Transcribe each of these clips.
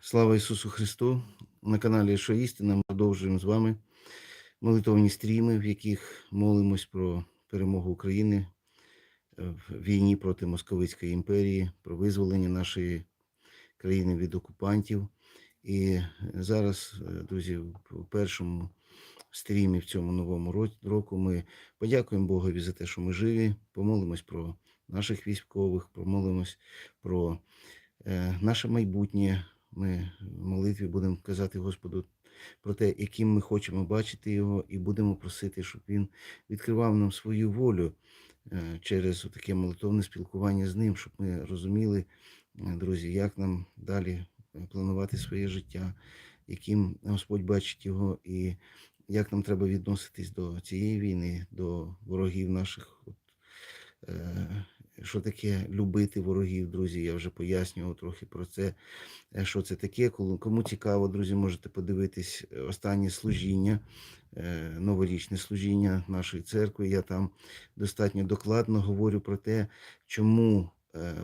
Слава Ісусу Христу! На каналі «Що істина» ми продовжуємо з вами молитовні стріми, в яких молимось про перемогу України в війні проти Московицької імперії, про визволення нашої країни від окупантів. І зараз, е, друзі, в першому стрімі в цьому новому року ми подякуємо Богові за те, що ми живі, помолимось про наших військових, помолимось про е, наше майбутнє. Ми в молитві будемо казати Господу про те, яким ми хочемо бачити його, і будемо просити, щоб він відкривав нам свою волю е, через таке молитовне спілкування з ним, щоб ми розуміли, е, друзі, як нам далі е, планувати своє життя, яким Господь бачить його, і як нам треба відноситись до цієї війни, до ворогів наших. Що таке любити ворогів, друзі? Я вже пояснював трохи про це, е, що це таке. Кому цікаво, друзі, можете подивитись е, останнє служіння, е, новорічне служіння нашої церкви. Я там достатньо докладно говорю про те, чому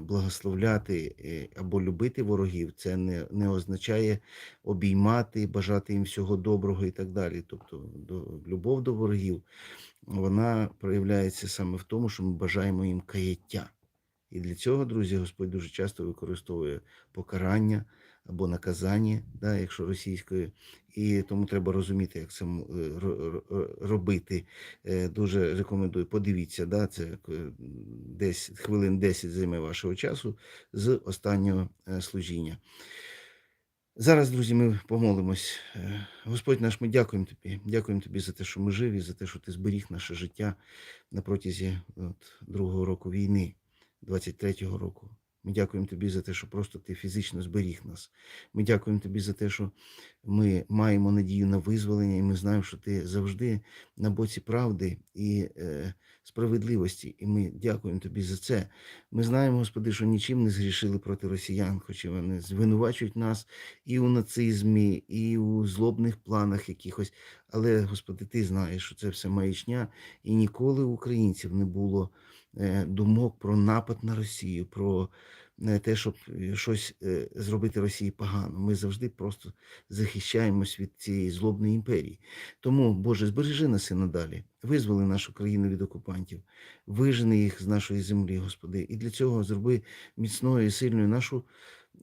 благословляти або любити ворогів, це не, не означає обіймати, бажати їм всього доброго і так далі. Тобто до, любов до ворогів вона проявляється саме в тому, що ми бажаємо їм каяття. І для цього, друзі, Господь дуже часто використовує покарання або наказання, да, якщо російською, і тому треба розуміти, як це е, ро- ро- робити. Е, Дуже рекомендую. Подивіться, да, це е, десь хвилин 10 займе вашого часу з останнього служіння. Зараз, друзі, ми помолимось. Господь наш, ми дякуємо тобі. Дякуємо тобі за те, що ми живі, за те, що ти зберіг наше життя на протязі от, другого року війни, 23-го року. Ми дякуємо тобі за те, що просто ти фізично зберіг нас. Ми дякуємо тобі за те, що ми маємо надію на визволення, і ми знаємо, що ти завжди на боці правди і е, справедливості. І ми дякуємо тобі за це. Ми знаємо, Господи, що нічим не згрішили проти росіян, хоча вони звинувачують нас і у нацизмі, і у злобних планах якихось. Але, Господи, ти знаєш, що це все маячня, і ніколи українців не було думок про напад на Росію, про е, те, щоб е, щось е, зробити Росії погано. Ми завжди просто захищаємось від цієї злобної імперії. Тому, Боже, збережи нас і надалі, визволи нашу країну від окупантів, вижени їх з нашої землі, Господи, і для цього зроби міцною і сильною нашу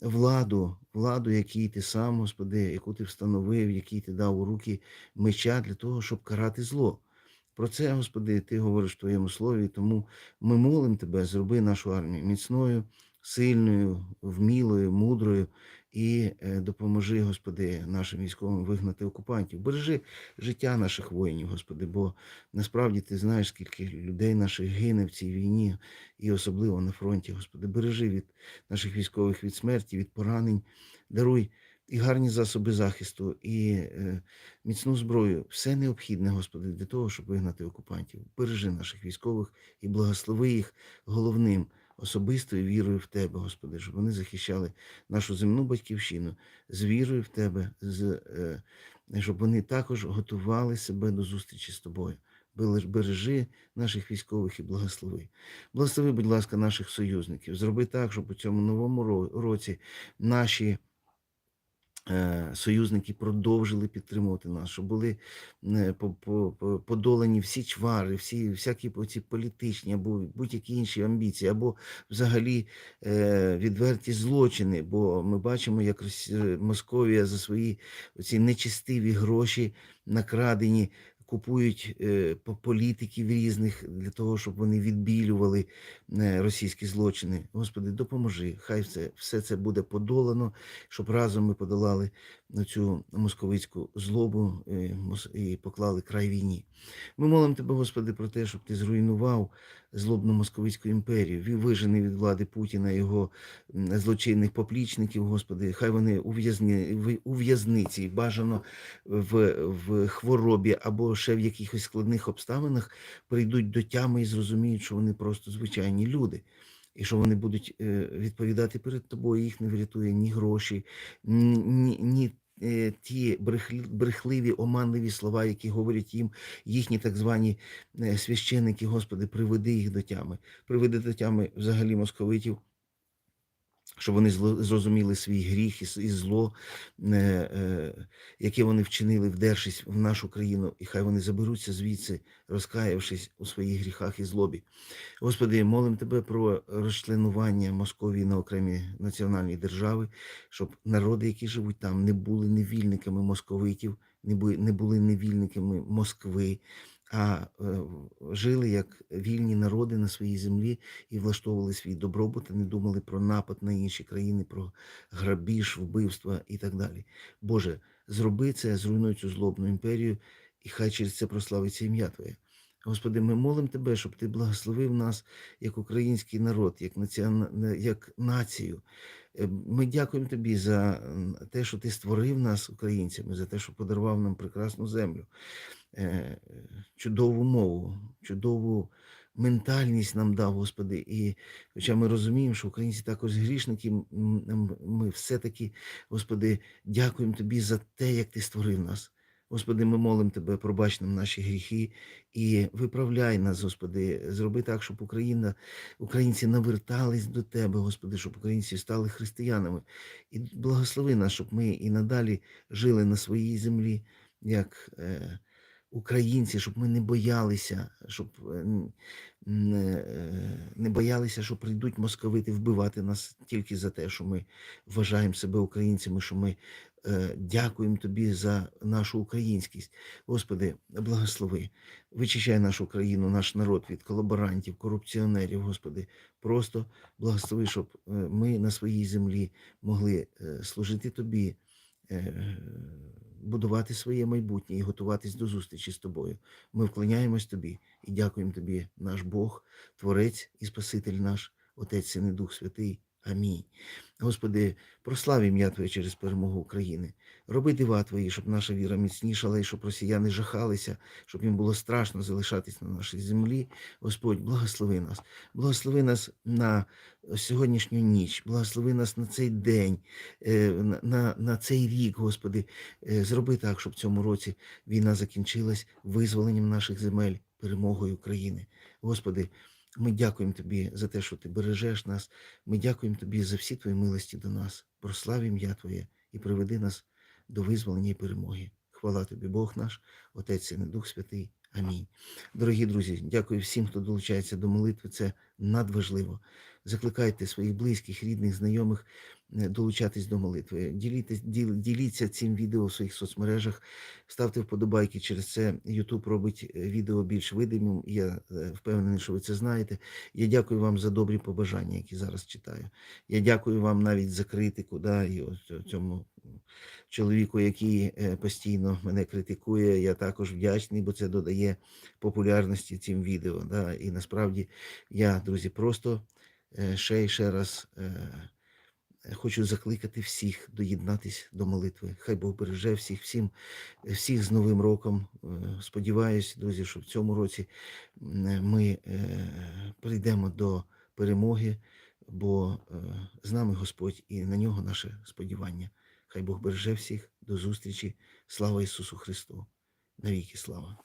владу, владу, якій ти сам, Господи, яку ти встановив, який ти дав у руки меча для того, щоб карати зло. Про це, Господи, ти говориш в твоєму слові, тому ми молимо Тебе, зроби нашу армію міцною, сильною, вмілою, мудрою і е, допоможи, Господи, нашим військовим вигнати окупантів. Бережи життя наших воїнів, Господи, бо насправді ти знаєш, скільки людей наших гине в цій війні, і особливо на фронті, Господи, бережи від наших військових від смерті, від поранень. Даруй і гарні засоби захисту, і е, міцну зброю. Все необхідне, Господи, для того, щоб вигнати окупантів. Бережи наших військових і благослови їх головним особистою вірою в Тебе, Господи, щоб вони захищали нашу земну батьківщину з вірою в Тебе, з, е, щоб вони також готували себе до зустрічі з Тобою. Береж- Бережи наших військових і благослови. Благослови, будь ласка, наших союзників. Зроби так, щоб у цьому новому році наші союзники продовжили підтримувати нас, що були е, по- по- по- подолані всі чвари, всі всякі ці політичні або будь-які інші амбіції, або взагалі е, відверті злочини. Бо ми бачимо, як Московія за свої ці нечистиві гроші накрадені. Купують е, політиків різних для того, щоб вони відбілювали е, російські злочини. Господи, допоможи. Хай все, все це буде подолано, щоб разом ми подолали цю московицьку злобу е, і поклали край війні. Ми молимо Тебе, Господи, про те, щоб Ти зруйнував злобну московицьку імперію, ві- вижени від влади Путіна його злочинних поплічників, Господи, хай вони у, в'язні, в- у в'язниці, бажано в, в хворобі або ще в якихось складних обставинах прийдуть до тями і зрозуміють, що вони просто звичайні люди. І що вони будуть е, відповідати перед тобою, їх не врятує ні гроші, ні, ні, е, ті брехливі, оманливі слова, які говорять їм їхні так звані е, священники, Господи, приведи їх до тями, приведи до тями взагалі московитів, щоб вони зрозуміли свій гріх і зло, е, яке вони вчинили, вдершись в нашу країну, і хай вони заберуться звідси, розкаявшись у своїх гріхах і злобі. Господи, молимо Тебе про розчленування Московії на окремі національні держави, щоб народи, які живуть там, не були невільниками московитів, не були невільниками Москви, а е, жили як вільні народи на своїй землі і влаштовували свій добробут, і не думали про напад на інші країни, про грабіж, вбивства і так далі. Боже, зроби це, зруйнуй цю злобну імперію, і хай через це прославиться ім'я Твоє. Господи, ми молимо Тебе, щоб Ти благословив нас як український народ, як, націон... як націю. Е, Ми дякуємо Тобі за те, що Ти створив нас українцями, за те, що подарував нам прекрасну землю, е, чудову мову, чудову ментальність нам дав, Господи. І хоча ми розуміємо, що українці також грішники, ми все-таки, Господи, дякуємо Тобі за те, як Ти створив нас. Господи, ми молимо Тебе, пробач нам наші гріхи і виправляй нас, Господи, зроби так, щоб Україна, українці навертались до Тебе, Господи, щоб українці стали християнами. І благослови нас, щоб ми і надалі жили на своїй землі, як е, українці, щоб ми не боялися, щоб е, не, е, не боялися, що прийдуть московити вбивати нас тільки за те, що ми вважаємо себе українцями, що ми е, дякуємо Тобі за нашу українськість. Господи, благослови, вичищай нашу країну, наш народ від колаборантів, корупціонерів, Господи. Просто благослови, щоб ми на своїй землі могли служити Тобі, будувати своє майбутнє і готуватись до зустрічі з тобою. Ми вклоняємось тобі і дякуємо тобі, наш Бог, Творець і Спаситель наш, Отець Син і Дух Святий. Амінь. Господи, прослав ім'я Твоє через перемогу України. Роби дива Твої, щоб наша віра міцнішала і щоб росіяни жахалися, щоб їм було страшно залишатись на нашій землі. Господь, благослови нас, благослови нас на сьогоднішню ніч, благослови нас на цей день, е, на, на, на цей рік, Господи. Е, Зроби так, щоб в цьому році війна закінчилась визволенням наших земель, перемогою України. Господи, ми дякуємо Тобі за те, що Ти бережеш нас. Ми дякуємо Тобі за всі Твої милості до нас. Прослав ім'я Твоє і приведи нас до визволення і перемоги. Хвала Тобі, Бог наш, Отець і Дух Святий. Амінь. Дорогі друзі, дякую всім, хто долучається до молитви. Це надважливо. Закликайте своїх близьких, рідних, знайомих долучатись до молитви. Ділітесь, діл- діліться цим відео в своїх соцмережах, ставте вподобайки. Через це YouTube робить е, відео більш видимим. Я е, впевнений, що ви це знаєте. Я дякую вам за добрі побажання, які зараз читаю. Я дякую вам навіть за критику. Да, і цьому чоловіку, який е, постійно мене критикує. Я також вдячний, бо це додає популярності цим відео. Да. І насправді я, друзі, просто е, ще і ще раз хочу закликати всіх доєднатись до молитви. Хай Бог береже всіх, всім, всіх з Новим роком. Е, Сподіваюсь, друзі, що в цьому році ми е, прийдемо до перемоги, бо е, з нами Господь і на нього наше сподівання. Хай Бог береже всіх. До зустрічі. Слава Ісусу Христу. Навіки слава.